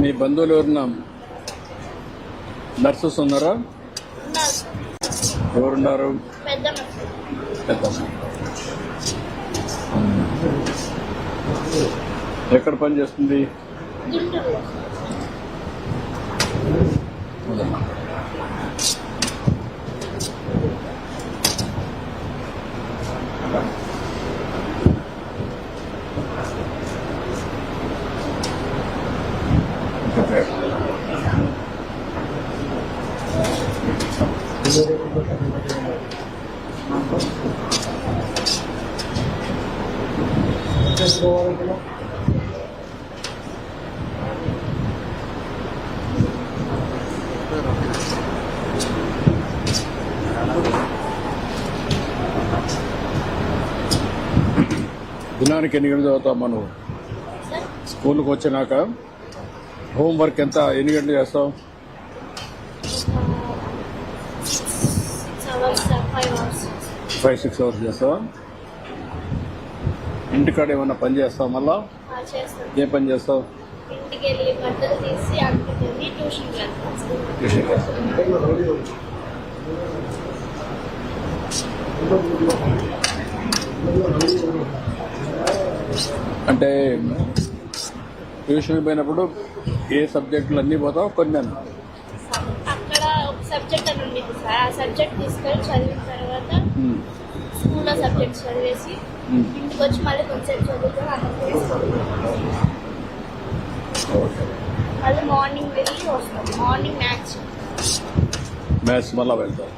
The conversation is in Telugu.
మీ బంధువులు ఎవరున్నా నర్సెస్ ఉన్నారా? ఎవరున్నారు? పెద్ద ఎక్కడ పని చేస్తుంది గుంటూరులో దినానికి ఎన్ని గంటలు చదువుతావు నువ్వు సార్ స్కూల్కి వచ్చినాక హోంవర్క్ ఎంత? ఎన్ని గంటలు అవర్స్ ఫైవ్ సిక్స్ అవర్స్ చేస్తావా? ఇంటికాడ ఏమన్నా పని చేస్తావు మళ్ళా? ఏ పని చేస్తావు. అంటే ట్యూషన్ పోయినప్పుడు ఏ సబ్జెక్టులు అన్నీ పోతావు? కొన్ని అన్నా? అక్కడ ఒక సబ్జెక్ట్ అని సార్. ఆ సబ్జెక్ట్ తీసుకొని చదివిన తర్వాత ఉమ్, స్కూల్లో సబ్జెక్ట్ చదివేసి ఉమ్. ఇంటికి వచ్చి మళ్ళీ కొంచెం చదువుకొని ఓకే మళ్ళీ మార్నింగ్ వెళ్ళి వస్తాం. Morning maths. మ్యాథ్స్ మళ్ళా వెళ్తావు